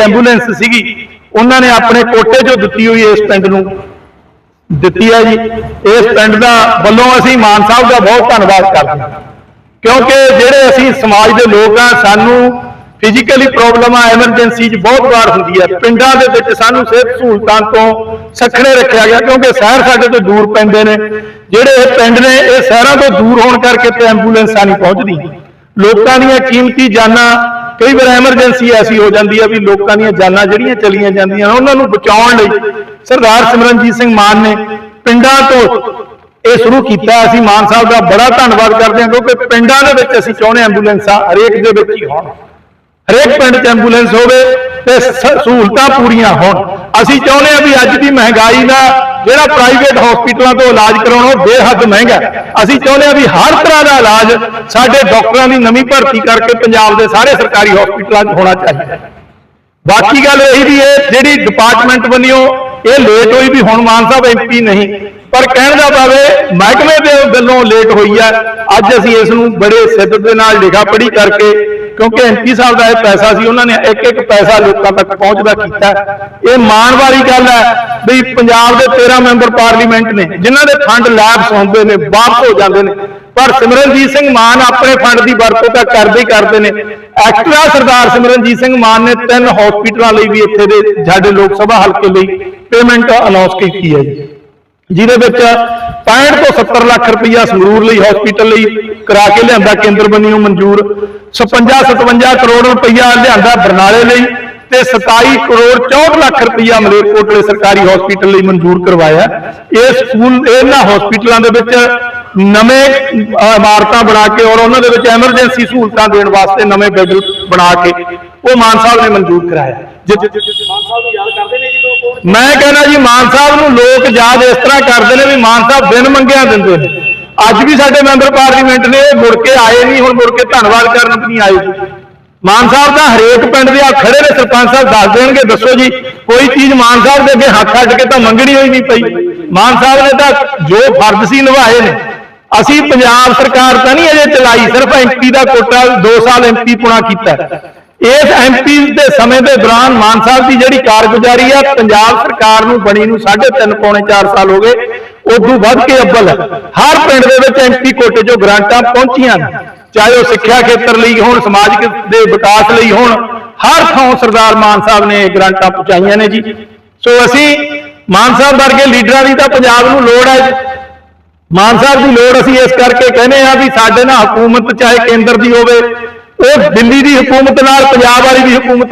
Ambulance ਸੀਗੀ, ਉਹਨਾਂ ਨੇ ਆਪਣੇ ਕੋਟੇ 'ਚੋਂ ਦਿੱਤੀ ਹੋਈ ਇਸ ਪਿੰਡ ਨੂੰ। ਦਿੱਤੀ ਹੈ ਜੀ। ਇਸ ਪਿੰਡ ਦਾ ਵੱਲੋਂ ਅਸੀਂ ਮਾਨ ਸਾਹਿਬ ਦਾ ਬਹੁਤ ਧੰਨਵਾਦ ਕਰਦੇ ਹਾਂ। ਕਿਉਂਕਿ ਜਿਹੜੇ ਅਸੀਂ ਸਮਾਜ ਦੇ ਲੋਕ ਆ, ਸਾਨੂੰ ਫਿਜ਼ੀਕਲੀ ਪ੍ਰੋਬਲਮ ਐਮਰਜੈਂਸੀ 'ਚ ਬਹੁਤ ਵਾਰ ਹੁੰਦੀ ਹੈ ਪਿੰਡਾਂ ਦੇ ਵਿੱਚ ਸਾਨੂੰ ਸਿਹਤ ਸਹੂਲਤਾਂ ਤੋਂ ਸੱਖਣੇ ਰੱਖਿਆ ਗਿਆ, ਕਿਉਂਕਿ ਸ਼ਹਿਰ ਸਾਡੇ ਤੋਂ ਦੂਰ ਪੈਂਦੇ ਨੇ। ਜਿਹੜੇ ਇਹ ਪਿੰਡ ਨੇ, ਇਹ ਸ਼ਹਿਰਾਂ ਤੋਂ ਦੂਰ ਹੋਣ ਕਰਕੇ ਤੇ ਐਂਬੂਲੈਂਸਾਂ ਨਹੀਂ ਪਹੁੰਚਦੀ। ਲੋਕਾਂ ਦੀਆਂ ਕੀਮਤੀ ਜਾਨਾਂ ਕਈ ਵਾਰ ਐਮਰਜੈਂਸੀ ਐਸੀ ਹੋ ਜਾਂਦੀ ਹੈ ਵੀ ਲੋਕਾਂ ਦੀਆਂ ਜਾਨਾਂ ਜਿਹੜੀਆਂ ਚਲੀਆਂ ਜਾਂਦੀਆਂ ਉਹਨਾਂ ਨੂੰ ਬਚਾਉਣ ਲਈ ਸਰਦਾਰ ਸਿਮਰਨਜੀਤ ਸਿੰਘ ਮਾਨ ਨੇ ਪਿੰਡਾਂ ਤੋਂ ਇਹ ਸ਼ੁਰੂ ਕੀਤਾ। ਅਸੀਂ ਮਾਨ ਸਾਹਿਬ ਦਾ ਬੜਾ ਧੰਨਵਾਦ ਕਰਦੇ ਹਾਂ, ਕਿਉਂਕਿ ਪਿੰਡਾਂ ਦੇ ਵਿੱਚ ਅਸੀਂ ਚਾਹੁੰਦੇ ਹਾਂ ਐਂਬੂਲੈਂਸਾਂ ਹਰੇਕ ਦੇ ਵਿੱਚ ਹੀ ਹੋਣ। ਹਰੇਕ ਪਿੰਡ 'ਚ ਐਂਬੂਲੈਂਸ ਹੋਵੇ ਤੇ ਸਹੂਲਤਾਂ ਪੂਰੀਆਂ ਹੋਣ। ਅਸੀਂ ਚਾਹੁੰਦੇ ਹਾਂ ਵੀ ਅੱਜ ਦੀ ਮਹਿੰਗਾਈ ਦਾ ਜਿਹੜਾ ਪ੍ਰਾਈਵੇਟ ਹਸਪੀਟਲਾਂ ਤੋਂ ਇਲਾਜ ਕਰਾਉਣਾ ਉਹ ਬੇਹੱਦ ਮਹਿੰਗਾ ਅਸੀਂ ਚਾਹੁੰਦੇ ਹਾਂ ਵੀ ਹਰ ਤਰ੍ਹਾਂ ਦਾ ਇਲਾਜ ਸਾਡੇ ਡਾਕਟਰਾਂ ਦੀ ਨਵੀਂ ਭਰਤੀ ਕਰਕੇ ਪੰਜਾਬ ਦੇ ਸਾਰੇ ਸਰਕਾਰੀ ਹਸਪੀਟਲਾਂ 'ਚ ਹੋਣਾ ਚਾਹੀਦਾ ਬਾਕੀ ਗੱਲ ਇਹੀ ਵੀ ਇਹ ਜਿਹੜੀ ਡਿਪਾਰਟਮੈਂਟ ਬਣਿਓ ਇਹ ਲੇਟ ਹੋਈ ਵੀ ਹੁਣ ਮਾਨ ਸਾਹਿਬ ਐਮਪੀ ਨਹੀਂ, ਪਰ ਕਹਿਣ ਦਾ ਭਾਵੇਂ ਮਹਿਕਮੇ ਦੇ ਵੱਲੋਂ ਲੇਟ ਹੋਈ ਹੈ। ਅੱਜ ਅਸੀਂ ਇਸ ਨੂੰ ਬੜੇ ਸਿੱਧ ਦੇ ਨਾਲ ਲਿਖਾ ਪੜੀ ਕਰਕੇ ਕਿਉਂਕਿ ਐਮਪੀ ਸਾਹਿਬ ਦਾ ਇਹ ਪੈਸਾ ਸੀ, ਉਹਨਾਂ ਨੇ ਇੱਕ ਇੱਕ ਪੈਸਾ ਲੋਕਾਂ ਤੱਕ ਪਹੁੰਚਦਾ ਕੀਤਾ। ਇਹ ਮਾਣ ਵਾਲੀ ਗੱਲ ਹੈ ਵੀ ਪੰਜਾਬ ਦੇ 13 ਮੈਂਬਰ ਪਾਰਲੀਮੈਂਟ ਨੇ, ਜਿਨ੍ਹਾਂ ਦੇ ਫੰਡ ਲੈਪਸ ਹੁੰਦੇ ਨੇ ਵਾਪਸ ਹੋ ਜਾਂਦੇ ਨੇ। ਪਰ ਸਿਮਰਨਜੀਤ ਸਿੰਘ ਮਾਨ ਆਪਣੇ ਫੰਡ ਦੀ ਵਰਤੋਂ ਤਾਂ ਕਰਦੇ ਹੀ ਕਰਦੇ ਨੇ। ਐਕਸਟਰਾ ਸਰਦਾਰ ਸਿਮਰਨਜੀਤ ਸਿੰਘ ਮਾਨ ਨੇ ਤਿੰਨ ਹਸਪੀਟਲਾਂ ਲਈ ਵੀ ਇੱਥੇ ਦੇ, ਸਾਡੇ ਲੋਕ ਸਭਾ ਹਲਕੇ ਲਈ ਪੇਮੈਂਟ ਅਨਾਉਂਸ ਕੀਤੀ ਹੈ ਜੀ। ਜਿਹਦੇ ਵਿੱਚ 65 ਤੋਂ 70 ਲੱਖ ਰੁਪਈਆ ਸੰਗਰੂਰ ਲਈ ਹਸਪੀਟਲ ਲਈ ਕਰਾ ਕੇ ਲਿਆਂਦਾ ਕੇਂਦਰ ਨੂੰ ਮਨਜ਼ੂਰ। 56 57 ਕਰੋੜ ਰੁਪਈਆ ਲਿਆਂਦਾ ਬਰਨਾਲੇ ਲਈ ਤੇ 27 ਕਰੋੜ 64 ਲੱਖ ਰੁਪਈਆ ਮਲੇਰਕੋਟਲੇ ਸਰਕਾਰੀ ਹਸਪੀਟਲ ਲਈ ਮਨਜ਼ੂਰ ਕਰਵਾਇਆ। ਇਹ ਸਕੂਲ, ਇਹਨਾਂ ਹਸਪੀਟਲਾਂ ਦੇ ਵਿੱਚ ਨਵੇਂ ਇਮਾਰਤਾਂ ਬਣਾ ਕੇ ਔਰ ਉਹਨਾਂ ਦੇ ਵਿੱਚ ਐਮਰਜੈਂਸੀ ਸਹੂਲਤਾਂ ਦੇਣ ਵਾਸਤੇ ਨਵੇਂ ਬੈੱਡ ਬਣਾ ਕੇ ਉਹ ਮਾਨ ਸਾਹਿਬ ਨੇ ਮਨਜ਼ੂਰ ਕਰਾਇਆ। ਜਿ- ਮਾਨ ਸਾਹਿਬ ਨੂੰ ਯਾਦ ਕਰਦੇ ਨੇ ਜੀ ਲੋਕ ਉਹ ਮੈਂ ਕਹਿੰਦਾ ਜੀ ਮਾਨ ਸਾਹਿਬ ਨੂੰ ਲੋਕ ਯਾਦ ਇਸ ਤਰ੍ਹਾਂ ਕਰਦੇ ਨੇ ਵੀ ਮਾਨ ਸਾਹਿਬ ਬਿਨ ਮੰਗਿਆ ਦਿੰਦੇ ਨੇ। ਅੱਜ ਵੀ ਸਾਡੇ ਮੈਂਬਰ ਪਾਰਲੀਮੈਂਟ ਨੇ ਮੁੜ ਕੇ ਆਏ ਨਹੀਂ ਹੁਣ ਮੁੜ ਕੇ ਧੰਨਵਾਦ ਕਰਨ ਨਹੀਂ ਆਏ। ਮਾਨ ਸਾਹਿਬ ਦਾ ਹਰੇਕ ਪਿੰਡ ਦੇ ਆ ਖੜੇ ਨੇ ਸਰਪੰਚ ਸਾਹਿਬ ਦੱਸ ਦੇਣਗੇ ਦੱਸੋ ਜੀ ਕੋਈ ਚੀਜ਼ ਮਾਨ ਸਾਹਿਬ ਦੇ ਅੱਗੇ ਹੱਥ ਅੱਡ ਕੇ ਤਾਂ ਮੰਗਣੀ ਹੋਈ ਨਹੀਂ ਪਈ। ਮਾਨ ਸਾਹਿਬ ਨੇ ਤਾਂ ਜੋ ਫਰਜ਼ ਸੀ ਨਿਭਾਏ ਨੇ। ਅਸੀਂ ਪੰਜਾਬ ਸਰਕਾਰ ਤਾਂ ਨਹੀਂ ਅਜੇ ਚਲਾਈ ਸਿਰਫ ਐਮਪੀ ਦਾ ਕੋਟਾ 2 ਸਾਲ ਐਮਪੀ ਪੁਣਾ ਕੀਤਾ। ਇਸ ਐਮਪੀ ਦੇ ਸਮੇਂ ਦੇ ਦੌਰਾਨ ਮਾਨ ਸਾਹਿਬ ਦੀ ਜਿਹੜੀ ਕਾਰਗੁਜ਼ਾਰੀ ਹੈ ਪੰਜਾਬ ਸਰਕਾਰ ਨੂੰ ਬਣੀ ਨੂੰ 3.5 ਪੌਣੇ 4 ਸਾਲ ਹੋ ਗਏ, ਉਦੋਂ ਵੱਧ ਕੇ ਅੱਵਲ ਹਰ ਪਿੰਡ ਦੇ ਵਿੱਚ ਐਮਪੀ ਕੋਟੇ 'ਚੋਂ ਗ੍ਰਾਂਟਾਂ ਪਹੁੰਚੀਆਂ ਨੇ। ਚਾਹੇ ਉਹ ਸਿੱਖਿਆ ਖੇਤਰ ਲਈ ਹੋਣ ਸਮਾਜਿਕ ਦੇ ਵਿਕਾਸ ਲਈ ਹੋਣ, ਹਰ ਥਾਂ ਸਰਦਾਰ ਮਾਨ ਸਾਹਿਬ ਨੇ ਇਹ ਗ੍ਰਾਂਟਾਂ ਪਹੁੰਚਾਈਆਂ ਨੇ ਜੀ। ਸੋ ਅਸੀਂ ਮਾਨ ਸਾਹਿਬ ਵਰਗੇ ਲੀਡਰਾਂ ਦੀ ਤਾਂ ਪੰਜਾਬ ਨੂੰ ਲੋੜ ਹੈ ਮਾਨ ਸਾਹਿਬ ਦੀ ਲੋੜ ਅਸੀਂ ਇਸ ਕਰਕੇ ਕਹਿੰਦੇ ਆ ਵੀ ਸਾਡੇ ਨਾਲ ਹਕੂਮਤ, ਚਾਹੇ ਕੇਂਦਰ ਦੀ ਹੋਵੇ ਉਹ ਦਿੱਲੀ ਦੀ ਹਕੂਮਤ ਨਾਲ ਪੰਜਾਬ ਵਾਲੀ ਦੀ ਹਕੂਮਤ